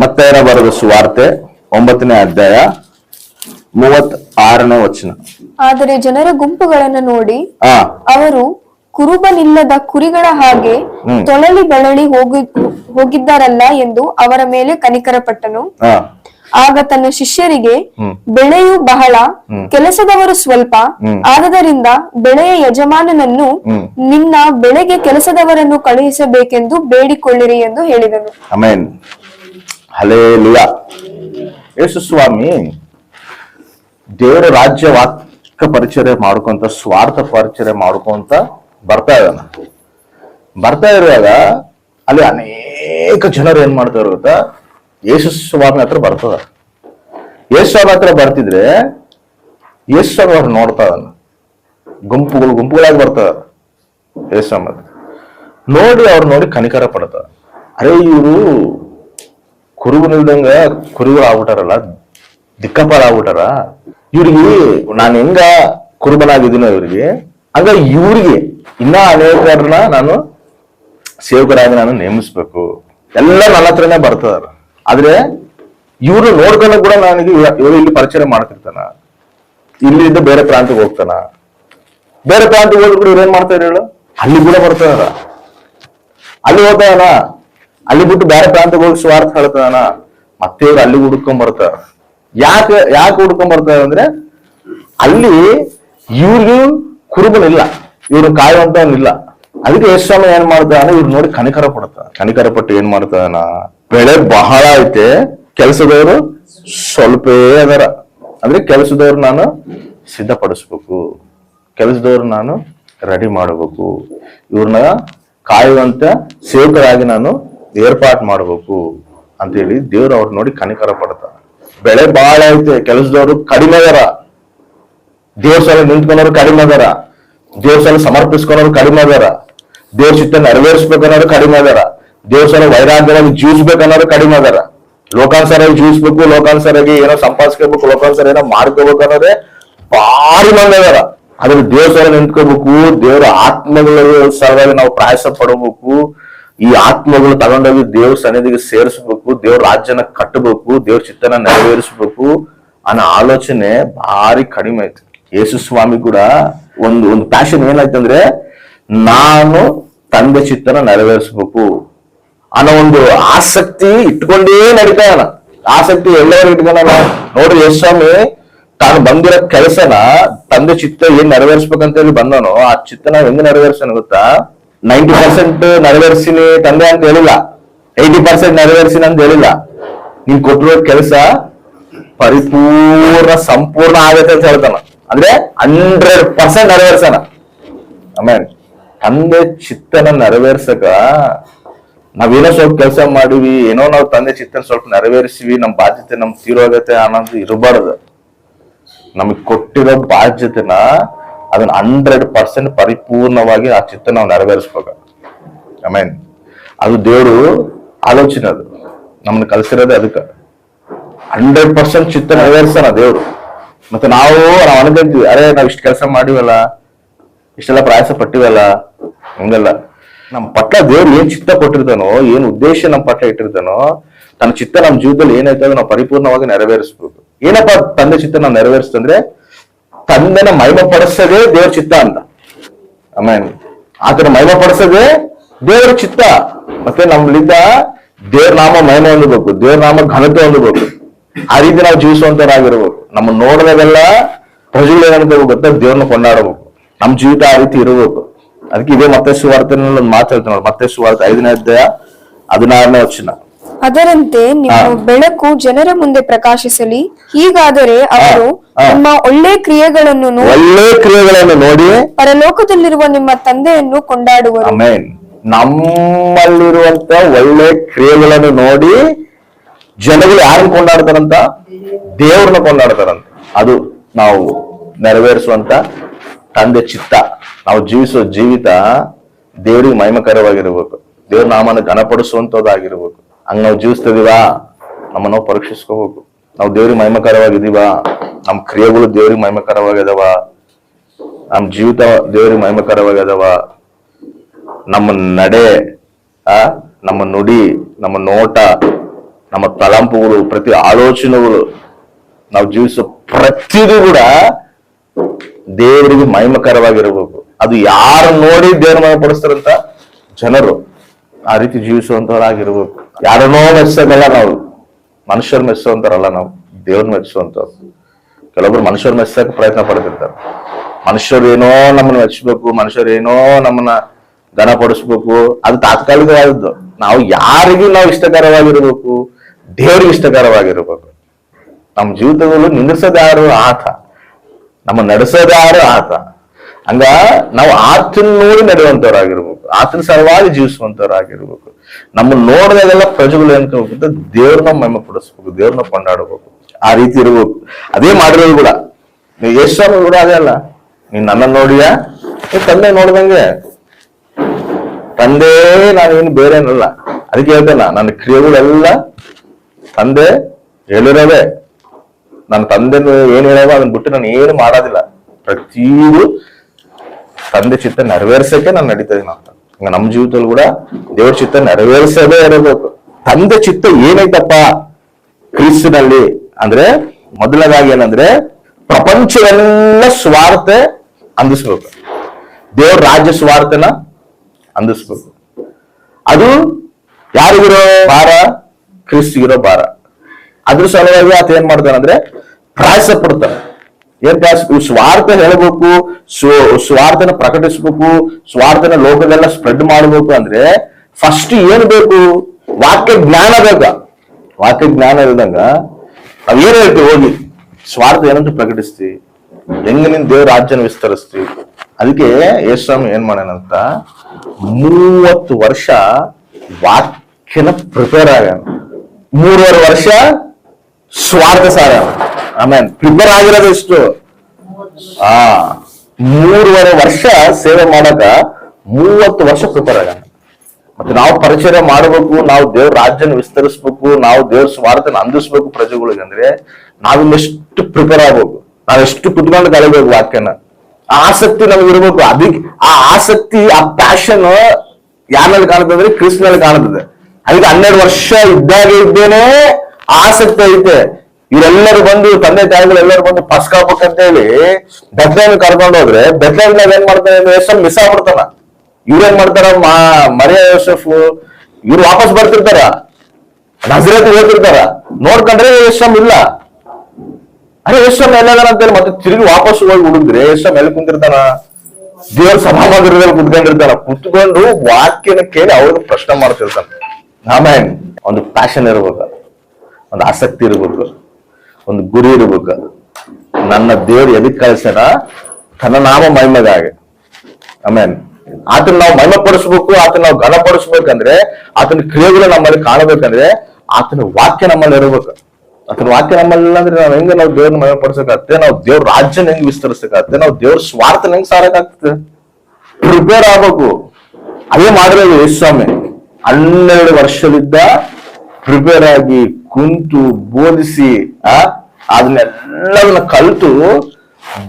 ಮತ್ತೆ ಬರೆದ ಸುವಾರ್ತೆ? ಒಂಬತ್ತನೇ ಅಧ್ಯಾಯ ಮೂವತ್ ಆರನೇ ವಚನ. ಆದರೆ ಜನರ ಗುಂಪುಗಳನ್ನು ನೋಡಿ ಆ ಅವರು ಕುರುಬನಿಲ್ಲದ ಕುರಿಗಳ ಹಾಗೆ. ತೊಳಲಿ ಬಳಲಿ ಹೋಗಿ ಹೋಗಿದ್ದಾರಲ್ಲ ಎಂದು ಅವರ ಮೇಲೆ ಕನಿಕರಪಟ್ಟನು. ಆ ಆಗ ತನ್ನ ಶಿಷ್ಯರಿಗೆ. ಬೆಳೆಯು ಬಹಳ ಕೆಲಸದವರು ಸ್ವಲ್ಪ ಆದ್ದರಿಂದ ಬೆಳೆಯ ಯಜಮಾನನನ್ನು. ನಿನ್ನ ಬೆಳೆಗೆ ಕೆಲಸದವರನ್ನು ಕಳುಹಿಸಬೇಕೆಂದು ಬೇಡಿಕೊಳ್ಳಿರಿ ಎಂದು ಹೇಳಿದನು. ಹಲೇ ಯೇಸು ಸ್ವಾಮಿ, ದೇವರ ರಾಜ್ಯ ವಾಕ್ಯ ಪರಿಚಯ ಮಾಡ್ಕೊಂತ, ಸ್ವಾರ್ಥ ಪರಿಚಯ ಮಾಡ್ಕೊಂತ ಬರ್ತಾ ಇದ್ದಾನ. ಬರ್ತಾ ಇರುವಾಗ ಅಲ್ಲಿ ಅನೇಕ ಜನರು ಏನ್ ಮಾಡ್ತಾ ಗೊತ್ತಾ? ಯೇಸು ಸ್ವಾಮಿ ಹತ್ರ ಬರ್ತದ. ಯೇಸು ಸ್ವಾಮಿ ಹತ್ರ ಬರ್ತಿದ್ರೆ ಯೇಸು ಸ್ವಾಮಿ ಅವ್ರು ನೋಡ್ತಾ ಇದ್ದಾನ. ಗುಂಪುಗಳು ಗುಂಪುಗಳಾಗಿ ಬರ್ತದ ಯೇಸು ಸ್ವಾಮಿ ನೋಡಿ ಅವ್ರು ನೋಡಿ ಕನಿಕರ ಪಡ್ತಾರ. ಅರೆ ಇವರು ಕುರುಬನಿಲ್ದಂಗ ಕುರುಗಳು ಆಗ್ಬಿಟ್ಟಾರಲ್ಲ ದಿಕ್ಕಪಾಲ ಆಗ್ಬಿಟ್ಟಾರ ಇವ್ರಿಗೆ ನಾನು ಹೆಂಗ ಕುರುಬನಾಗಿದ್ದೀನೋ ಇವ್ರಿಗೆ? ಹಂಗ ಇವ್ರಿಗೆ ಇನ್ನ ಅನೇಕರನ್ನ ನಾನು ಸೇವಕರಾಗಿ ನಾನು ನೇಮಿಸ್ಬೇಕು. ಎಲ್ಲ ನನ್ನ ಹತ್ರನೇ ಬರ್ತದಾರ. ಆದ್ರೆ ಇವ್ರು ನೋಡ್ಕೊಂಡು ಕೂಡ ನನಗೆ ಇವರು ಇಲ್ಲಿ ಪರಿಚಯ ಮಾಡ್ತಿರ್ತಾನ. ಇಲ್ಲಿಂದ ಬೇರೆ ಪ್ರಾಂತಕ್ಕೆ ಹೋಗ್ತಾನ. ಬೇರೆ ಪ್ರಾಂತಕ್ಕೆ ಹೋದ್ರು ಕೂಡ ಇವ್ರೇನ್ ಮಾಡ್ತಾರೆ ಹೇಳು? ಅಲ್ಲಿ ಕೂಡ ಬರ್ತಾರ. ಅಲ್ಲಿ ಹೋಗ್ತಾನ ಅಲ್ಲಿ ಬಿಟ್ಟು ಬೇರೆ ಪ್ರಾಂತಕ್ಕೆ ಹೋಗಿ ಸ್ವಾರ್ಥ ಹೇಳ್ತಾನ ಮತ್ತೆ ಇವ್ರು ಅಲ್ಲಿ ಹುಡ್ಕೊಂಡ್ ಬರ್ತಾರ. ಯಾಕೆ ಯಾಕೆ ಹುಡ್ಕೊಂಡ್ ಬರ್ತಾರ ಅಂದ್ರೆ ಅಲ್ಲಿ ಇವ್ರಿಗೂ ಕುರುಬನಿಲ್ಲ ಇವ್ರು ಕಾಯುವಂತವನಿಲ್ಲ ಅದಕ್ಕೆ ಎಷ್ಟು ಸಮಯ ಏನ್ ಮಾಡ್ತಾನ ಇವ್ರು ನೋಡಿ ಕನಿಕರ ಪಡ್ತಾನ. ಕನಿಕರ ಪಟ್ಟು ಏನ್ ಮಾಡ್ತಾನ ಬೆಳೆ ಬಹಳ ಐತೆ. ಕೆಲಸದವರು ಸ್ವಲ್ಪೇ ಅದರ. ಅಂದ್ರೆ ಕೆಲಸದವ್ರು ನಾನು ಸಿದ್ಧಪಡಿಸ್ಬೇಕು. ಕೆಲಸದವ್ರು ನಾನು ರೆಡಿ ಮಾಡಬೇಕು. ಇವ್ರನ್ನ ಕಾಯುವಂತ ಸೇವಕರಾಗಿ ನಾನು ಏರ್ಪಾಟ್ ಮಾಡಬೇಕು ಅಂತೇಳಿ ದೇವ್ರು ಅವ್ರು ನೋಡಿ ಕನಿಕರ ಪಡ್ತಾರ. ಬೆಳೆ ಬಾಳ ಐತೆ, ಕೆಲಸದವರು ಕಡಿಮೆ ಅದರ. ದೇವ್ರ ಸಲ ನಿಂತ್ಕೊಂಡವ್ರು ಕಡಿಮೆ ಅದಾರ. ದೇವ್ರ ಸಲ ಸಮರ್ಪಿಸ್ಕೊಂಡವ್ರು ಕಡಿಮೆ ಅದಾರ. ದೇವ್ರ ಚಿತ್ತ ನೆರವೇರಿಸ್ಬೇಕನ್ನೋರು ಕಡಿಮೆ ಅದಾರ. ದೇವ್ರ ಸಲ ವೈರಾಗ್ಯವಾಗಿ ಜೀವಿಸ್ಬೇಕನ್ನೋರು ಕಡಿಮೆ ಅದಾರ. ಲೋಕಾನುಸಾರವಾಗಿ ಜೀವಿಸ್ಬೇಕು ಲೋಕಾನುಸಾರಾಗಿ ಏನೋ ಸಂಪಾದಿಸ್ಕೋಬೇಕು ಲೋಕಾನುಸಾರ ಏನೋ ಮಾಡ್ಕೋಬೇಕು ಅನ್ನೋದೇ ಭಾರಿ ಮಂದಿ ಅದಾರ. ಅದ್ರ ದೇವ್ರ ಸಲ ನಿಂತ್ಕೋಬೇಕು ದೇವರ ಆತ್ಮಗಳ ಸಲುವಾಗಿ ನಾವು ಪ್ರಯಾಸ ಪಡಬೇಕು. ಈ ಆತ್ಮಗಳು ತಗೊಂಡೋಗಿ ದೇವ್ರ ಸನ್ನಿಧಿಗೆ ಸೇರಿಸ್ಬೇಕು, ದೇವ್ರ ರಾಜ್ಯನ ಕಟ್ಟಬೇಕು, ದೇವ್ರ ಚಿತ್ತನ ನೆರವೇರಿಸ್ಬೇಕು ಅನ್ನೋ ಆಲೋಚನೆ ಭಾರಿ ಕಡಿಮೆ ಐತಿ. ಯೇಸು ಸ್ವಾಮಿ ಕೂಡ ಒಂದು ಒಂದು ಪ್ಯಾಷನ್ ಏನಾಯ್ತಂದ್ರೆ ನಾನು ತಂದೆ ಚಿತ್ತನ ನೆರವೇರಿಸ್ಬೇಕು ಅನ್ನೋ ಒಂದು ಆಸಕ್ತಿ ಇಟ್ಕೊಂಡೇ ನಡೀತಾನ ಆಸಕ್ತಿ ಎಲ್ಲರೂ ಇಟ್ಕೊಂಡಾನ ನೋಡ್ರಿ ಯೇಸು ಸ್ವಾಮಿ ತಾನು ಬಂದಿರೋ ಕೆಲಸನ ತಂದೆ ಚಿತ್ತ ಏನ್ ನೆರವೇರಿಸ್ಬೇಕಂತ ಹೇಳಿ ಬಂದನೋ, ಆ ಚಿತ್ತನ ಹೆಂಗ್ ನೆರವೇರಿಸೋಣ ಗೊತ್ತಾ? ನೈಂಟಿ ಪರ್ಸೆಂಟ್ ನೆರವೇರಿಸಿನಿ ತಂದೆ ಅಂತ ಹೇಳಿಲ್ಲ. ಏಯ್ಟಿ ಪರ್ಸೆಂಟ್ ನೆರವೇರಿಸಿನ ಅಂತ ಹೇಳಿಲ್ಲ. ನೀನ್ ಕೊಟ್ಟಿರೋ ಕೆಲಸ ಪರಿಪೂರ್ಣ ಸಂಪೂರ್ಣ ಆಗತ್ತೆ ಅಂತ ಹೇಳ್ತಾನ. ಅಂದ್ರೆ ಹಂಡ್ರೆಡ್ ಪರ್ಸೆಂಟ್ ನೆರವೇರ್ಸನ ಆಮೇಲೆ ತಂದೆ ಚಿತ್ತನ ನೆರವೇರ್ಸಕ ನಾವೇನೋ ಸ್ವಲ್ಪ ಕೆಲಸ ಮಾಡಿವಿ, ಏನೋ ನಾವು ತಂದೆ ಚಿತ್ತನ ಸ್ವಲ್ಪ ನೆರವೇರಿಸಿವಿ, ನಮ್ ಬಾಧ್ಯತೆ ನಮ್ ತೀರೋಗತ್ತೆ ಅನ್ನೋದು ಇರಬಾರ್ದು. ನಮಗ್ ಕೊಟ್ಟಿರೋ ಬಾಧ್ಯತೆನ ಅದನ್ನ ಹಂಡ್ರೆಡ್ ಪರ್ಸೆಂಟ್ ಪರಿಪೂರ್ಣವಾಗಿ ಆ ಚಿತ್ತ ನಾವು ನೆರವೇರಿಸ್ಬೇಕು. ಆಮೇನ್ ಅದು ದೇವರು ಆಲೋಚನೆ ಅದು. ನಮ್ಮನ್ನ ಕಲಿಸಿರೋದೇ ಅದಕ್ಕೆ. ಹಂಡ್ರೆಡ್ ಪರ್ಸೆಂಟ್ ಚಿತ್ತ ನೆರವೇರಿಸೋಣ ದೇವರು. ಮತ್ತೆ ನಾವು ನಾವು ಅನ್ಕೊಂತೀವಿ ಅರೆ, ನಾವು ಇಷ್ಟು ಕೆಲಸ ಮಾಡಿವಲ್ಲ, ಇಷ್ಟೆಲ್ಲ ಪ್ರಯಾಸ ಪಟ್ಟಿವಲ್ಲ, ಹಂಗಲ್ಲ. ನಮ್ಮ ಪಟ್ಲ ದೇವ್ರು ಏನ್ ಚಿತ್ತ ಕೊಟ್ಟಿರ್ತಾನೋ, ಏನ್ ಉದ್ದೇಶ ನಮ್ಮ ಪಟ್ಲ ಇಟ್ಟಿರ್ತಾನೋ, ತನ್ನ ಚಿತ್ತ ನಮ್ಮ ಜೀವದಲ್ಲಿ ಏನೈತೆ ನಾವು ಪರಿಪೂರ್ಣವಾಗಿ ನೆರವೇರಿಸ್ಬೇಕು. ಏನಪ್ಪ ತಂದೆ ಚಿತ್ತ ನಾವು ನೆರವೇರಿಸ್ತಂದ್ರೆ ತಂದೆನ ಮೈಮ ಪಡಿಸೋದೇ ದೇವ್ರ ಚಿತ್ತ ಅಂತ. ಆಮೇಲೆ ಆತನ ಮಹಿಮಪಡಿಸದೆ ದೇವ್ರ ದೇವರ ಚಿತ್ತ. ಮತ್ತೆ ನಮ್ಲಿಂದ ದೇವ್ರ ನಾಮ ಮಹಿಮೆ ಹೊಂದಬೇಕು, ದೇವ್ರ ನಾಮ ಘನತೆ ಹೊಂದಬೇಕು. ಆ ರೀತಿ ನಾವು ಜೀವಿಸುವಂತರಾಗಿರ್ಬೇಕು ನಮ್ಮ ನೋಡಿದಾಗೆಲ್ಲ ಪ್ರಜೆಗಳು ಏನಂತ ಗೊತ್ತಾ? ದೇವ್ರನ್ನ ಕೊಂಡಾಡಬೇಕು. ನಮ್ಮ ಜೀವಿತ ಆ ರೀತಿ ಇರಬೇಕು. ಅದಕ್ಕೆ ಇದೇ ಮತ್ತೆ ಸುವಾರ್ತೆನಲ್ಲಿ ಒಂದು ಮಾತು ಹೇಳ್ತೀನಿ ಮತ್ತೆ ಸುವಾರ್ತೆ ಐದನೇ ಅಧ್ಯಾಯ ಹದಿನಾರನೇ ವಚನ. ಅದರಂತೆ ನಿಮ್ಮ ಬೆಳಕು ಜನರ ಮುಂದೆ ಪ್ರಕಾಶಿಸಲಿ. ಹೀಗಾದರೆ ಅವರು. ನಿಮ್ಮ ಒಳ್ಳೆ ಕ್ರಿಯೆಗಳನ್ನು ನೋಡಿ ಒಳ್ಳೆ ಕ್ರಿಯೆಗಳನ್ನು ನೋಡಿ ಪರಲೋಕದಲ್ಲಿರುವ ನಿಮ್ಮ ತಂದೆಯನ್ನು ಕೊಂಡಾಡುವ ನಮ್ಮಲ್ಲಿರುವಂತ ಒಳ್ಳೆ ಕ್ರಿಯೆಗಳನ್ನು ನೋಡಿ ಜನಗಳು ಯಾರನ್ನ ಕೊಂಡಾಡ್ತಾರಂತ? ದೇವ್ರನ್ನ ಕೊಂಡಾಡ್ತಾರಂತ. ಅದು ನಾವು ನೆರವೇರಿಸುವಂತ ತಂದೆ ಚಿತ್ತ. ನಾವು ಜೀವಿಸುವ ಜೀವಿತ ದೇವರಿಗೆ ಮಹಿಮಕರವಾಗಿರ್ಬೇಕು. ದೇವ್ರ ನಾಮನ ಘನಪಡಿಸುವಂತದ್ದಾಗಿರ್ಬೇಕು. ಹಂಗ ನಾವು ಜೀವಿಸ್ತಿದೀವಾ? ನಮ್ಮ ನಾವು ಪರೀಕ್ಷಿಸ್ಕೋಬೇಕು. ನಾವು ದೇವ್ರಿಗೆ ಮಹಿಮಕರವಾಗಿದೀವ? ನಮ್ಮ ಕ್ರಿಯೆಗಳು ದೇವ್ರಿಗೆ ಮಹಿಮಕರವಾಗಿದಾವ? ನಮ್ಮ ಜೀವಿತ ದೇವ್ರಿಗೆ ಮಹಿಮಕರವಾಗಿದಾವ? ನಮ್ಮ ನಡೆ, ಆ, ನಮ್ಮ ನುಡಿ, ನಮ್ಮ ನೋಟ, ನಮ್ಮ ತಲಂಪುಗಳು, ಪ್ರತಿ ಆಲೋಚನೆಗಳು ನಾವು ಜೀವಿಸೋ ಪ್ರತಿದು ಕೂಡ ದೇವರಿಗೆ ಮಹಿಮಕರವಾಗಿರಬೇಕು. ಅದು ಯಾರು ನೋಡಿ ದೇವ್ರ ಮಹಿಮಪಡಿಸ್ತಾರಂತ ಜನರು ಆ ರೀತಿ ಜೀವಿಸುವಂತವರಾಗಿರ್ಬೇಕು. ಯಾರನ್ನೋ ಮೆಚ್ಚೋದಲ್ಲ ನಾವು. ಮನುಷ್ಯರು ಮೆಚ್ಚುವಂತಾರಲ್ಲ ನಾವು. ದೇವ್ರನ್ನ ಮೆಚ್ಚುವಂತವ್ರು ಕೆಲವೊಬ್ರು ಮನುಷ್ಯರು ಮೆಚ್ಚಕ್ಕೆ ಪ್ರಯತ್ನ ಪಡ್ತಿರ್ತಾರೆ. ಮನುಷ್ಯರು ಏನೋ ನಮ್ಮನ್ನ ಮೆಚ್ಚಬೇಕು ಮನುಷ್ಯರೇನೋ ನಮ್ಮನ್ನ ಘನಪಡಿಸ್ಬೇಕು ಅದು ತಾತ್ಕಾಲಿಕವಾದದ್ದು. ನಾವು ಯಾರಿಗೂ ನಾವು ಇಷ್ಟಕರವಾಗಿರ್ಬೇಕು. ದೇವ್ರಿಗೆ ಇಷ್ಟಕರವಾಗಿರ್ಬೇಕು. ನಮ್ಮ ಜೀವಿತಗಳು ನಿಂದಿಸೋದು ಆತ. ನಮ್ಮ ನಡೆಸದಾರು ಆತ. ಹಂಗ ನಾವು ಆತನ ನೋಡಿ ನಡೆಯುವಂತವ್ರಾಗಿರ್ಬೇಕು ಆತನ ಸಲುವಾಗಿ ಜೀವಿಸುವಂತವ್ರಾಗಿರ್ಬೇಕು ನಮ್ಮ ನೋಡಿದಾಗೆಲ್ಲ ಪ್ರಜೆಗಳು ಏನ್ ಕೇಳ್ಬೇಕು ದೇವ್ರನ್ನ ಮಹಿಮೆ ಪಡಿಸ್ಬೇಕು, ದೇವ್ರನ್ನ ಕೊಂಡಾಡಬೇಕು. ಆ ರೀತಿ ಇರಬೇಕು. ಅದೇ ಮಾಡಿರೋದು ಕೂಡ. ನೀವು ಯೇಸು ಕೂಡ ಅದೇ ಅಲ್ಲ. ನೀನ್ ನನ್ನ ನೋಡಿಯಾ? ತಂದೆ ನೋಡ್ದಂಗೆ. ತಂದೆ ನಾನೇನು ಬೇರೆ ಏನಲ್ಲ ಅದಕ್ಕೆ ಹೇಳ್ತೇನೆ, ನನ್ನ ಕ್ರಿಯೆಗಳೆಲ್ಲ ತಂದೆ ಹೇಳಿರೋದೇ. ನನ್ನ ತಂದೆ ಏನ್ ಹೇಳೋದು ಅದನ್ನ ಬಿಟ್ಟು ನಾನು ಏನು ಮಾಡೋದಿಲ್ಲ. ಪ್ರತಿಯೂ ತಂದೆ ಚಿತ್ತ ನೆರವೇರ್ಸಕ್ಕೆ ನಾನು ನಡೀತಾ ಇದೀನಿ ಅಂತ. ನಮ್ಮ ಜೀವಿತದಲ್ಲಿ ಕೂಡ ದೇವ್ರ ಚಿತ್ತ ನೆರವೇರಿಸದೇ ಇರಬೇಕು. ತಂದೆ ಚಿತ್ತ ಏನೈತಪ್ಪ ಕ್ರಿಸ್ತಿನಲ್ಲಿ ಅಂದ್ರೆ ಮೊದಲನೇದಾಗಿ ಏನಂದ್ರೆ ಪ್ರಪಂಚವೆಲ್ಲ ಸ್ವಾರ್ಥ ಅಂದಿಸ್ಬೇಕು. ದೇವ್ರ ರಾಜ್ಯ ಸ್ವಾರ್ಥನ ಅಂದಿಸ್ಬೇಕು. ಅದು ಯಾರಿಗಿರೋ ಭಾರ? ಕ್ರಿಸ್ತಿಗಿರೋ ಭಾರ. ಅದ್ರ ಸಲುವಾಗಿ ಆತ ಏನ್ ಮಾಡ್ತಾನಂದ್ರೆ ಪ್ರಯಾಸ ಪಡ್ತಾನೆ ಏನ್ ಸ್ವಾರ್ಥ ಹೇಳ್ಬೇಕು ಸ್ವಾರ್ಥನ ಪ್ರಕಟಿಸ್ಬೇಕು, ಸ್ವಾರ್ಥನ ಲೋಕದೆಲ್ಲ ಸ್ಪ್ರೆಡ್ ಮಾಡಬೇಕು ಅಂದ್ರೆ ಫಸ್ಟ್ ಏನ್ ಬೇಕು? ವಾಕ್ಯ ಜ್ಞಾನ ಬೇಕ ವಾಕ್ಯ ಜ್ಞಾನ ಇಲ್ದಂಗ ಅವೇನ್ ಹೇಳ್ತೀವಿ? ಹೋಗಿ. ಸ್ವಾರ್ಥ ಏನಂತ ಪ್ರಕಟಿಸ್ತಿ? ಹೆಂಗ ನಿನ್ ದೇವ್ರ ರಾಜ್ಯನ ವಿಸ್ತರಿಸ್ತಿ? ಅದಕ್ಕೆ ಯಶಸ್ವಾಮಿ ಏನ್ ಮಾಡ್ಯಾನಂತ ಮೂವತ್ತು ವರ್ಷ ವಾಕ್ಯನ ಪ್ರಿಪೇರ್ ಆಗ್ಯಾನ. ಮೂರುವರೆ ವರ್ಷ ಸ್ವಾರ್ಥ ಸಾರ. ಆಮೇಲೆ ಪ್ರಿಪೇರ್ ಆಗಿರೋದು ಎಷ್ಟು? ಆ, ಮೂರುವರೆ ವರ್ಷ ಸೇವೆ ಮಾಡಕ ಮೂವತ್ತು ವರ್ಷ ಪ್ರಿಪೇರ್ ಆಗ. ಮತ್ತೆ ನಾವು ಪರಿಚಯ ಮಾಡಬೇಕು, ನಾವು ದೇವ್ರ ರಾಜ್ಯನ ವಿಸ್ತರಿಸ್ಬೇಕು, ನಾವು ದೇವ್ರ ಸ್ವಾರ್ಥನ ಅಂದಿಸ್ಬೇಕು ಪ್ರಜೆಗಳಿಗೆ ಅಂದ್ರೆ ನಾವಿನ್ನೆಷ್ಟು ಪ್ರಿಪೇರ್ ಆಗ್ಬೇಕು, ನಾವೆಷ್ಟು ಕುತ್ಕೊಂಡು ಕಲಿಬೇಕು ವಾಕ್ಯನ. ಆ ಆಸಕ್ತಿ ನಮಗಿರ್ಬೇಕು ಅದಕ್ಕೆ ಆ ಆಸಕ್ತಿ, ಆ ಪ್ಯಾಷನ್ ಯಾರಲ್ಲಿ ಕಾಣುತ್ತೆ ಅಂದ್ರೆ ಕ್ರಿಸ್ತನಲ್ಲಿ ಕಾಣುತ್ತದೆ ಅದಕ್ಕೆ ಹನ್ನೆರಡು ವರ್ಷ ಇದ್ದಾಗ ಇದ್ದೇನೆ ಆಸಕ್ತಿ ಐತೆ. ಇವರೆಲ್ಲರೂ ಬಂದು, ತಂದೆ ತಾಯಿಗಳು ಎಲ್ಲರೂ ಬಂದು ಅಂತ ಹೇಳಿ ಬೆಟ್ಲೈನ್ ಕರ್ಕೊಂಡು ಹೋದ್ರೆ ಬೆತ್ಲೇನ್ ಏನ್ ಮಾಡ್ತಾನೆ ಎಷ್ಟು ಮಿಸ್ ಆಗ್ಬಿಡ್ತಾನ ಇವ್ರೇನ್ ಮಾಡ್ತಾರ? ಮರಿಯ ಯೋಸೆಫ್, ಇವ್ರು ವಾಪಸ್ ಬರ್ತಿರ್ತಾರ. ನಜರತ್ ಹೋಗ್ತಿರ್ತಾರ. ನೋಡ್ಕೊಂಡ್ರೆ ಯಶಮ್ ಇಲ್ಲ. ಅರೆ ಯಶಮ್ ಎಲ್ಲದಾನ ಅಂತೇಳಿ ಮತ್ತೆ ತಿರುಗಿ ವಾಪಸ್ ಹೋಗಿ ಹುಡುಗ್ರೆ ಯಶಮ್ ಎಲ್ಲಿ ಕುಂತಿರ್ತಾನ ದೇವ್ರ ಸಭಾಮಂದಿರದಲ್ಲಿ ಕುತ್ಕೊಂಡಿರ್ತಾನ ಕುತ್ಕೊಂಡು ವಾಕ್ಯನ ಕೇಳಿ ಅವ್ರಿಗೆ ಪ್ರಶ್ನೆ ಮಾಡ್ತಿರ್ತಾನೆ ಆಮೇಲೆ ಒಂದು ಪ್ಯಾಷನ್ ಇರ್ಬೇಕು. ಒಂದು ಆಸಕ್ತಿ ಇರ್ಬೇಕು. ಒಂದು ಗುರಿ ಇರ್ಬೇಕು. ನನ್ನ ದೇವ್ರು ಎದಕ್ ಕಳಿಸ್ಯಾರ ತನ್ನ ನಾಮ ಮಹಿಮೆಗಾಗಿ. ಆಮೇನ್ ಆತನ ನಾವು ಮಹಿಮೆ ಪಡಿಸ್ಬೇಕು ಆತನ ನಾವು ಘನಪಡಿಸ್ಬೇಕಂದ್ರೆ ಆತನ ಕ್ರಿಯೆಗಳು ನಮ್ಮಲ್ಲಿ ಕಾಣಬೇಕಂದ್ರೆ ಆತನ ವಾಕ್ಯ ನಮ್ಮಲ್ಲಿ ಇರಬೇಕು. ಆತನ ವಾಕ್ಯ ನಮ್ಮಲ್ಲಿ ಅಂದ್ರೆ ನಾವ್ ಹೆಂಗ ನಾವು ದೇವ್ರನ್ನ ಮಹಿಮೆ ಪಡ್ಸಕಾಗತ್ತೆ ನಾವು ದೇವ್ರ ರಾಜ್ಯನ ಹೆಂಗ್ ವಿಸ್ತರಿಸಕತ್ತೆ ನಾವು ದೇವ್ರ ಸ್ವಾರ್ಥ ಹೆಂಗ್ ಸಾರಕಾಗ್ತದೆ ಪ್ರಿಪೇರ್ ಆಗ್ಬೇಕು. ಅದೇ ಮಾಡಿರೋದು ಯಶಸ್ವಾಮಿ ಹನ್ನೆರಡು ವರ್ಷದಿಂದ ಪ್ರಿಪೇರ್ ಆಗಿ ಕುಂತು ಬೋಧಿಸಿ, ಆ, ಅದನ್ನೆಲ್ಲವನ್ನ ಕಲಿತು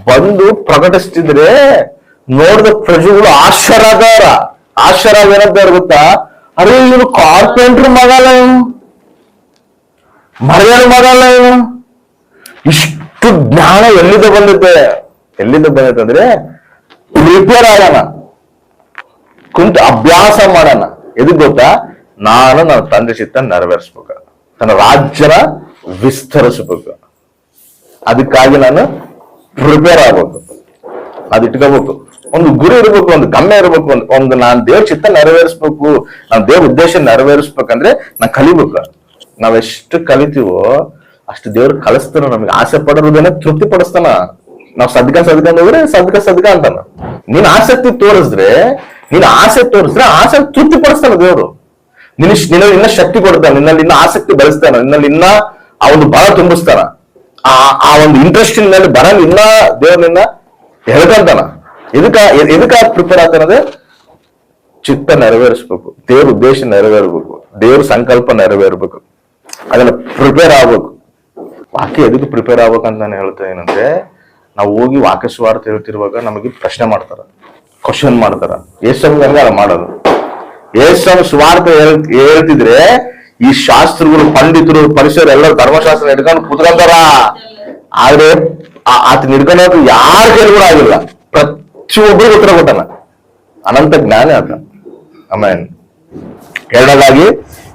ಬಂದು ಪ್ರಕಟಿಸ್ತಿದ್ರೆ ನೋಡಿದ ಪ್ರಜೆಗಳು ಆಶ್ಚರ್ಯದವರ ಆಶ್ಚರ್ಯ ಏನಂತ ಗೊತ್ತಾ? ಅರೆ ಇವನು ಕಾರ್ಪೆಂಟರ್ ಮಗಲ್ಲ ಇವನು. ಮರ್ಯಾದ ಮಗಲ್ಲ ಇವನು. ಇಷ್ಟು ಜ್ಞಾನ ಎಲ್ಲಿಂದ ಬಂದಿದೆ? ಎಲ್ಲಿಂದ ಬಂದೈತೆ ಅಂದ್ರೆ ಪ್ರಿಪೇರ್ ಆಗೋಣ ಕುಂತು ಅಭ್ಯಾಸ ಮಾಡೋಣ. ಎದಕ್ ಗೊತ್ತಾ? ನಾನು ನನ್ನ ತಂದೆ ಚಿತ್ತ ನೆರವೇರಿಸ್ಬೇಕು. ನನ್ನ ರಾಜ್ಯನ ವಿಸ್ತರಿಸಬೇಕು. ಅದಕ್ಕಾಗಿ ನಾನು ಪ್ರಿಪೇರ್ ಆಗ್ಬೇಕು. ಅದು ಇಟ್ಕೋಬೇಕು. ಒಂದು ಗುರಿ ಇರಬೇಕು, ಒಂದು ಗಮ್ಯ ಇರಬೇಕು, ಒಂದು ಒಂದು ನಾನು ದೇವ್ರ ಚಿತ್ತ ನೆರವೇರಿಸ್ಬೇಕು, ನಾನು ದೇವ್ರ ಉದ್ದೇಶ ನೆರವೇರಿಸ್ಬೇಕಂದ್ರೆ ನಾನು ಕಲಿಬೇಕು. ನಾವೆಷ್ಟು ಕಲಿತೀವೋ ಅಷ್ಟು ದೇವ್ರು ಕಲಿಸ್ತಾನ ನಮಗೆ. ಆಸೆ ಪಡೋದನ್ನ ತೃಪ್ತಿ ಪಡಿಸ್ತಾನ. ನಾವ್ ಸದ್ಕ ಸದ್ಕ ಹೋದ್ರೆ ಸದ್ಕ ಸದ್ಕ ಅಂತಾನ. ನೀನ್ ಆಸಕ್ತಿ ತೋರಿಸಿದ್ರೆ, ನೀನ್ ಆಸೆ ತೋರಿಸಿದ್ರೆ ಆಸೆ ತೃಪ್ತಿ ಪಡಿಸ್ತಾನ ದೇವ್ರು. ನಿನ್ನ ನಿನ್ನಲ್ಲಿ ಇನ್ನ ಶಕ್ತಿ ಕೊಡ್ತಾನೆ ನಿನ್ನಲ್ಲಿ ಇನ್ನ ಆಸಕ್ತಿ ಬೆಳೆಸ್ತಾನ ನಿನ್ನಲ್ಲಿ ಇನ್ನ ಆ ಒಂದು ಬಲ ತುಂಬಿಸ್ತಾನ. ಆ ಆ ಒಂದು ಇಂಟ್ರೆಸ್ಟ್ ನಿನ್ನಲ್ಲಿ ಬರ ಇನ್ನ ದೇವ್ರ ನಿನ್ನ ಹೇಳ್ಕಂತಾನ ಎದಕ್ಕ ಎದಕ್ಕ ಪ್ರಿಪೇರ್ ಆಗ್ತಾನಂದ್ರೆ ಚಿತ್ತ ನೆರವೇರಿಸ್ಬೇಕು, ದೇವ್ರ ಉದ್ದೇಶ ನೆರವೇರ್ಬೇಕು, ದೇವ್ರ ಸಂಕಲ್ಪ ನೆರವೇರ್ಬೇಕು. ಅದನ್ನ ಪ್ರಿಪೇರ್ ಆಗ್ಬೇಕು. ವಾಕ್ಯ ಎದಕ್ಕೆ ಪ್ರಿಪೇರ್ ಆಗ್ಬೇಕಂತ ನಾನು ಹೇಳ್ತಾ ಏನಂದ್ರೆ ನಾವು ಹೋಗಿ ವಾಕ್ಯ ಸ್ವಾರ್ಥ ಹೇಳ್ತಿರುವಾಗ ನಮಗೆ ಪ್ರಶ್ನೆ ಮಾಡ್ತಾರ ಕ್ವಶನ್ ಮಾಡ್ತಾರ. ಎಷ್ಟು ಹಂಗಾರ ಮಾಡೋದು. ಏಸಮ್ ಸ್ವಾರ್ಥ ಹೇಳ್- ಹೇಳ್ತಿದ್ರೆ ಈ ಶಾಸ್ತ್ರಗಳು, ಪಂಡಿತರು ಪರಿಸರ ಎಲ್ಲರೂ ಧರ್ಮಶಾಸ್ತ್ರ ಹಿಡ್ಕೊಂಡು ಕುತ್ಕೊಂತಾರ ಆದ್ರೆ ಆ- ಆತನ ಹಿಡ್ಕೊಳೋದು ಯಾರ ಕೈಲಿ ಕೂಡ ಆಗಿಲ್ಲ. ಪ್ರತಿಯೊಬ್ಬರು ಉತ್ತರ ಕೊಟ್ಟನ. ಅನಂತ ಜ್ಞಾನ ಆತ. ಆಮೇನ್. ಎರಡನೇದಾಗಿ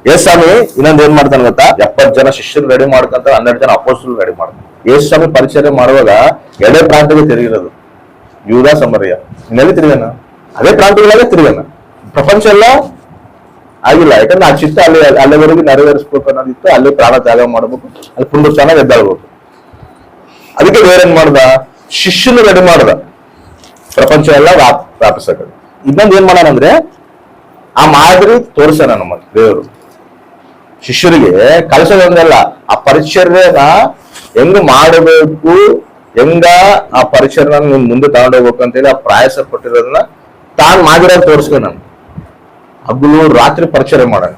ಯೇಸ್ವಾಮಿ ಸ್ವಾಮಿ ಇನ್ನೊಂದ್ ಏನ್ ಮಾಡ್ತಾನೆ ಗೊತ್ತಾ? ಎಪ್ಪತ್ ಜನ ಶಿಷ್ಯರು ರೆಡಿ ಮಾಡ್ಕೊಂತ ಹನ್ನೆರಡು ಜನ ಅಪೋಸ್ಟಲ್ ರೆಡಿ ಮಾಡ್ತಾನೆ ಯೇಸು ಸ್ವಾಮಿ ಪರಿಚಯ ಮಾಡುವಾಗ ಎಡೆ ಪ್ರಾಂತಕ್ಕೆ ತಿರುಗಿರೋದು. ಯೂದ ಸಮರ್ಯ ಇನ್ನೆಲ್ಲಿ ತಿರುಗನ ಅದೇ ಪ್ರಾಂತಗಳಾಗೆ ತಿರುಗನ ಪ್ರಪಂಚ ಎಲ್ಲ ಆಗಿಲ್ಲ. ಯಾಕಂದ್ರೆ ಆ ಚಿತ್ತ ಅಲ್ಲಿ ಅಲ್ಲಿವರೆಗೆ ನೆರವೇರಿಸ್ಬೇಕು ಅನ್ನೋದಿತ್ತು. ಅಲ್ಲಿ ಪ್ರಾಣ ತ್ಯಾಗ ಮಾಡ್ಬೇಕು. ಅಲ್ಲಿ ಪುನರುತ್ಥಾನ ಎದ್ದಾಳ್ಬೇಕು. ಅದಕ್ಕೆ ಬೇರೇನ್ ಮಾಡ್ದ? ಶಿಷ್ಯನ ರೆಡಿ ಮಾಡ್ದ. ಪ್ರಪಂಚ ಎಲ್ಲ ವ್ಯಾಪ್ ವ್ಯಾಪಿಸಕ ಇನ್ನೊಂದ್ ಏನ್ ಮಾಡಾನಂದ್ರೆ ಆ ಮಾದರಿ ತೋರ್ಸೋಣ ನಮ್ಮ ದೇವರು. ಶಿಷ್ಯರಿಗೆ ಕಲಿಸೋದೊಂದಲ್ಲ ಆ ಪರಿಚರ್ಯನ ಹೆಂಗ್ ಮಾಡಬೇಕು, ಹೆಂಗ ಆ ಪರಿಚರ್ನ ಮುಂದೆ ತಗೊಂಡೋಗ್ಬೇಕು ಅಂತೇಳಿ ಆ ಪ್ರಯಾಸ ಕೊಟ್ಟಿರೋದನ್ನ ತಾನ್ ಮಾಡಿರೋದು ತೋರಿಸ್ಕೊ ನಾನು ಹಗಲು ರಾತ್ರಿ ಪರಿಚಯ ಮಾಡೋಣ.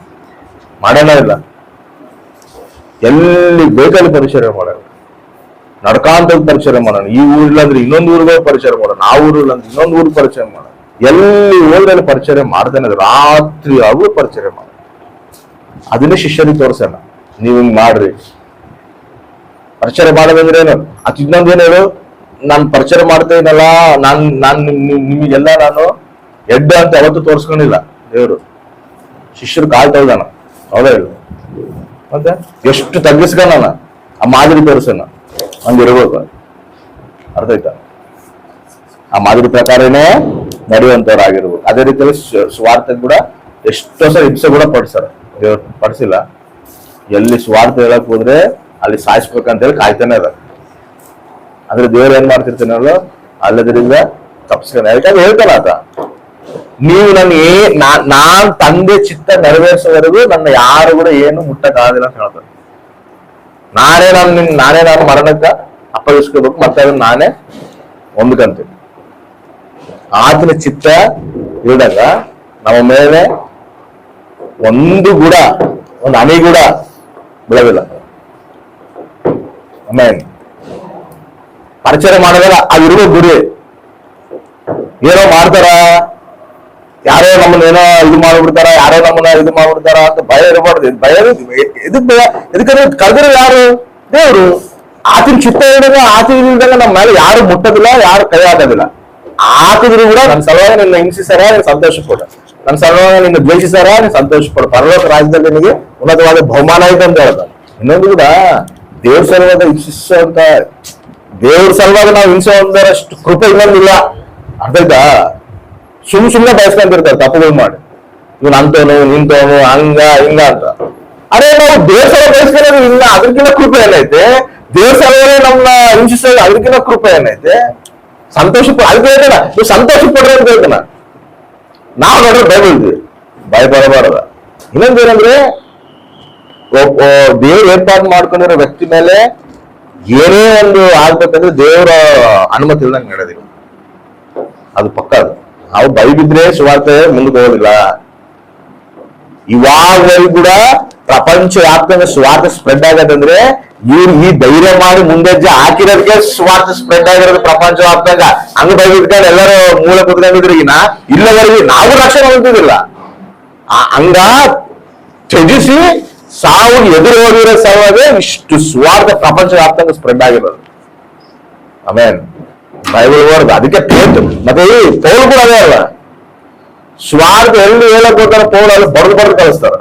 ಮಾಡೋಣ ಇಲ್ಲ. ಎಲ್ಲಿ ಬೇಕಲ್ಲಿ ಪರಿಚಯ ಮಾಡೋಣ. ನಡ್ಕಾಂತ ಪರಿಚಯ ಮಾಡೋಣ. ಈ ಊರಿಲ್ಲ ಅಂದ್ರೆ ಇನ್ನೊಂದು ಊರಿಗೆ ಪರಿಚಯ ಮಾಡೋಣ. ಆ ಊರಿಲ್ಲ ಅಂದ್ರೆ ಇನ್ನೊಂದು ಊರಿಗೆ ಪರಿಚಯ ಮಾಡೋಣ. ಎಲ್ಲಿ ಹೋದ್ರಲ್ಲಿ ಪರಿಚಯ ಮಾಡ್ತಾನೆ ರಾತ್ರಿ ಆಗು ಪರಿಚಯ ಮಾಡೋಣ. ಅದನ್ನೇ ಶಿಷ್ಯರಿಗೆ ತೋರ್ಸೋಣ. ನೀವು ಹಿಂಗ್ ಮಾಡ್ರಿ. ಪರಿಚಯ ಮಾಡೋದಂದ್ರೆ ಏನು? ಅದು ಇನ್ನೊಂದು ಏನು ಹೇಳು? ನಾನು ಪರಿಚಯ ಮಾಡ್ತಾ ಇದ್ದಲ್ಲ ನಾನ್ ನಾನ್ ನಿಮ್- ನಿಮ್- ನಿಮಗೆಲ್ಲ ನಾನು ಎಡ್ಡ ಅಂತ ಅವತ್ತು ತೋರ್ಸ್ಕೊಂಡಿಲ್ಲ. ದೇವರು. ಶಿಷ್ಯರು ಕಾಲ್ ತೊಳ್ದಾನ. ಹೌದಾ ಇಲ್ಲ ಮತ್ತೆ? ಎಷ್ಟು ತಗ್ಗಿಸ್ಕೊಂಡಾನ ಆ ಮಾದರಿ ತೋರ್ಸೋಣ ಹಂಗಿರ್ಬೇಕು ಅರ್ಥ ಆಯ್ತಾ? ಆ ಮಾದರಿ ಪ್ರಕಾರನೇ ನಡೆಯುವಂತವ್ರಾಗಿರ್ಬೇಕು ಅದೇ ರೀತಿಯಲ್ಲಿ ಸ್ವ- ಸ್ವಾರ್ಥ ಕೂಡ ಎಷ್ಟೋ ಸಲ ಹಿಂಸೆ ಕೂಡ ಪಡಿಸ್ತಾರ ದೇವ್ರು ಪಡಿಸಿಲ್ಲ. ಎಲ್ಲಿ ಸ್ವಾರ್ಥ ಹೇಳಕ್ ಹೋದ್ರೆ ಅಲ್ಲಿ ಸಾಯಿಸ್ಬೇಕಂತ ಹೇಳಿ ಕಾಯ್ತಾನೆ ಅದ. ಅಂದ್ರೆ ದೇವ್ರು ಏನ್ ಮಾಡ್ತಿರ್ತಾನಲ್ಲ ಅಲ್ಲದ್ರಿಂದ ತಪ್ಸ್ಕೊಂಡ ಯಾಕಂದ್ರೆ ಹೇಳ್ತಾನ ಆತ. ನೀವು ನನ್ನ ಏ ನಾ- ನಾನ್ ತಂದೆ ಚಿತ್ತ ನೆರವೇರಿಸೋವರೆಗೂ ನನ್ನ ಯಾರು ಕೂಡ ಏನು ಮುಟ್ಟಕ್ ಆಗೋದಿಲ್ಲ ಅಂತ ಹೇಳ್ತಾರೆ ನಾನೇ ನಾನು ನಿನ್ ನಾನೇ ನಾನು ಮರಣಕ್ಕ ಅಪ್ಪಗಿಸ್ಕೋಬೇಕು ಮತ್ತೆ ಅದನ್ನ ನಾನೇ ಹೊಂದ್ಕಂತೀನಿ ಆತನ ಚಿತ್ತ ಇಲ್ದಾಗ ನಮ್ಮ ಮೇಲೆ ಒಂದು ಗುಡ ಒಂದು ಹನಿ ಗುಡ ಬೀಳೋದಿಲ್ಲ ಆಮೇಲೆ ಪರಿಚಯ ಮಾಡೋದಲ್ಲ ಅದಿರುವ ಗುರಿ ಏನೋ ಮಾಡ್ತಾರ ಯಾರೋ ನಮ್ಮನ್ನ ಏನೋ ಇದು ಮಾಡ್ಬಿಡ್ತಾರ, ಯಾರೋ ನಮ್ಮನ್ನ ಇದು ಮಾಡ್ಬಿಡ್ತಾರ ಅಂತ ಭಯ ಇರಬಾರ್ದು. ಇದ್ ಭಯ ಇದಕ್ ಭಯ? ಇದಕ್ಕೆ ಕಳೆದ್ರೆ ಯಾರು? ದೇವ್ರು. ಆತನ ಚಿತ್ತ ಇಡೋದು ಆತ ನಮ್ಮ ಮೇಲೆ ಯಾರು ಮುಟ್ಟೋದಿಲ್ಲ, ಯಾರು ಕೈ ಆಗೋದಿಲ್ಲ ಆತಿದ್ರು ಕೂಡ ನನ್ನ ಸಲುವಾಗಿ ನಿನ್ನ ಹಿಂಸಿಸಾರ ನೀನು ಸಂತೋಷ ಕೊಡ ನನ್ನ ಸಲುವಾಗಿ ನಿನ್ನ ದ್ವೇಷಿಸಾರ ನೀನು ಸಂತೋಷ ಕೊಡ ಪರಲೋಕ ರಾಜ್ಯದಲ್ಲಿ ನಿನಗೆ ಉನ್ನತವಾದ ಬಹುಮಾನ ಇದೆ ಅಂತ ಹೇಳ್ದ. ಇನ್ನೊಂದು ಕೂಡ ದೇವ್ರ ಸಲುವಾಗ ಹಿಂಸಿಸುವಂತ ದೇವ್ರ ಸಲುವಾಗಿ ನಾವು ಹಿಂಸೆ ಹೊಂದರಷ್ಟು ಕೃಪೆ ಇನ್ನೊಂದಿಲ್ಲ. ಅರ್ಥ ಆಯ್ತಾ ಸುಮ್ ಸುಮ್ನೆ ಬಯಸ್ಕೊಂತಿರ್ತಾರೆ ತಪ್ಪುಗಳು ಮಾಡಿ ಇವ್ನು ಅಂತವನು ನಿಂತವನು ಹಂಗ ಹಿಂಗ ಅಂತ ಅರೆ ನಾವು ದೇವ್ರ ಸಲ ಬಯಸ್ಕೊಳ್ಳೋದು ಇಲ್ಲ ಅದಕ್ಕಿಂತ ಕೃಪೆ ಏನೈತೆ ದೇವ್ರ ಸಲವೇ ನಮ್ಮನ್ನ ಹಿಂಸಿಸೋದು ಅದಕ್ಕಿಂತ ಕೃಪೆ ಏನೈತೆ ಸಂತೋಷ ಪ- ಅದಕ್ಕೆ ಹೇಳ್ತಾನ ನೀವು ಸಂತೋಷ ಪಡ್ರಿ ಅಂತ ಹೇಳ್ತಾನ ನಾವು ನೋಡ್ರೆ ಬೈಬಲ್ ಇದ್ವಿ ಭಯ ಬರಬಾರದ ಇನ್ನೊಂದು ಏನಂದ್ರೆ ಒ- ಒ- ದೇವ್ರು ಏರ್ಪಾಡು ಮಾಡ್ಕೊಂಡಿರೋ ವ್ಯಕ್ತಿ ಮೇಲೆ ಏನೇ ಒಂದು ಆಗ್ಬೇಕಂದ್ರೆ ದೇವರ ಅನುಮತಿ ಇಲ್ದಂಗೆ ನಡೆದಿಲ್ಲ ಅದು ಪಕ್ಕ ಅದು ನಾವು ಬೈ ಬಿದ್ರೆ ಸುವಾರ್ತೆ ಮುಂದಕ್ಕೆ ಹೋಗೋದಿಲ್ಲ. ಇವಾಗವರೆಗೂ ಕೂಡ ಪ್ರಪಂಚ ವ್ಯಾಪ್ತಂಗ ಸ್ವಾರ್ಥ ಸ್ಪ್ರೆಡ್ ಆಗದಂದ್ರೆ ಇವ್ರು ಈ ಧೈರ್ಯ ಮಾಡಿ ಮುಂದಜ್ಜೆ ಹಾಕಿರೋದಕ್ಕೆ ಸ್ವಾರ್ಥ ಸ್ಪ್ರೆಡ್ ಆಗಿರೋದು ಪ್ರಪಂಚ ವ್ಯಾಪ್ತಂಗ ಹಂಗ ಬೈದಿಟ್ಕೊಂಡು ಎಲ್ಲರೂ ಮೂಲ ಕುತ್ಕೊಂಡಿದ್ರು ಈಗ ಇಲ್ಲವರೆಗೂ ನಾವು ರಕ್ಷಣೆ ಆ- ಹಂಗ ತ್ಯಜಿಸಿ ಸಾವು ಎದುರು ಹೋಗಿರೋ ಸಲುವಾಗಿ ಇಷ್ಟು ಸ್ವಾರ್ಥ ಪ್ರಪಂಚ ವ್ಯಾಪ್ತಂಗ ಸ್ಪ್ರೆಡ್ ಆಗಿರೋದು. ಆಮೇನ್ ಬೈಬಲ್ ವರ್ಡ್ ಅದಕ್ಕೆ ಟೇಟ್ ಮತ್ತೆ ಈ ಪೌಲ್ ಕೂಡ ಅದೇ ಅಲ್ಲ. ಸ್ವಾರ್ಥ ಎಲ್ಲಿ ಹೇಳಕ್ ಹೋಗ್ತಾರ ಪೌಲ್ ಅಲ್ಲಿ ಬಡದು ಬಡ್ದು ಕಳಿಸ್ತಾರ.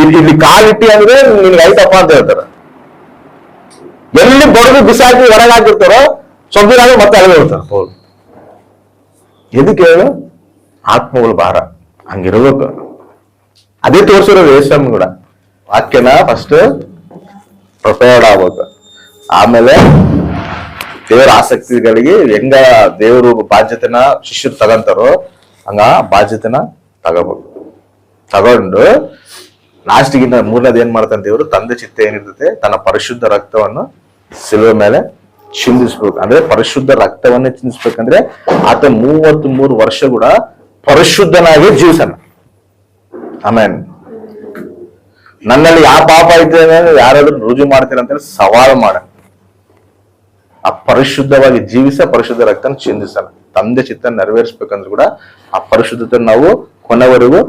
ಇಲ್ಲಿ ಇಲ್ಲಿ ಕಾಲಿಟ್ಟಿ ಅಂದ್ರೆ ನಿನ್ಗೆ ಐತಪ್ಪ ಅಂತ ಹೇಳ್ತಾರ. ಎಲ್ಲಿ ಬಡದು ಬಿಸಾಕಿ ಹೊರಗೆ ಹಾಕಿರ್ತಾರೋ ಸ್ವಲ್ಪ ದಿನ ಮತ್ತೆ ಅಲ್ಲಿಗೆ ಹೇಳ್ತಾರೆ ಪೌಲ್ ಎದಕ್ಕೆ ಹೇಳು? ಆತ್ಮಗಳು ಭಾರ ಹಂಗಿರ್ಬೇಕು. ಅದೇ ತೋರಿಸಿರೋದು ಯೇಸಮ್ ಕೂಡ. ವಾಕ್ಯನ ಫಸ್ಟ್ ಪ್ರಿಪೇರ್ಡ್ ಆಗ್ಬೇಕು. ಆಮೇಲೆ ದೇವರ ಆಸಕ್ತಿಗಳಿಗೆ ಹೆಂಗ ದೇವರು ಬಾಧ್ಯತೆನ ಶಿಷ್ಯರು ತಗಂತಾರೋ ಹಂಗ ಬಾಧ್ಯತೆನ ತಗೋಬೇಕು ತಗೊಂಡು ಲಾಸ್ಟ್ಗಿಂತ ಮೂರನೇದು ಏನ್ ಮಾಡ್ತಾನೆ ದೇವರು? ತಂದೆ ಚಿತ್ತ ಏನಿರ್ತದೆ ತನ್ನ ಪರಿಶುದ್ಧ ರಕ್ತವನ್ನು ಸಿಲುವ ಮೇಲೆ ಚಿಂದಿಸ್ಬೇಕು ಅಂದ್ರೆ ಪರಿಶುದ್ಧ ರಕ್ತವನ್ನೇ ಚಿಂದಿಸ್ಬೇಕಂದ್ರೆ ಆತ ಮೂವತ್ತ್ ಮೂರು ವರ್ಷ ಕೂಡ ಪರಿಶುದ್ಧನಾಗಿ ಜೀವಿಸನ ಆಮೇನ್. ನನ್ನಲ್ಲಿ ಯಾವ ಪಾಪ ಐತೆ ಯಾರಾದ್ರೂ ರುಜು ಮಾಡ್ತೀರ ಅಂತ ಸವಾಲು ಮಾಡ. ಆ ಪರಿಶುದ್ಧವಾಗಿ ಜೀವಿಸ ಪರಿಶುದ್ಧ ರಕ್ತನ ಚಿಂದಿಸಲ್ಲ ತಂದೆ ಚಿತ್ತ ನೆರವೇರಿಸ್ಬೇಕಂದ್ರೂ ಕೂಡ ಆ ಪರಿಶುದ್ಧತೆ ನಾವು ಕೊನೆವರೆಗೂ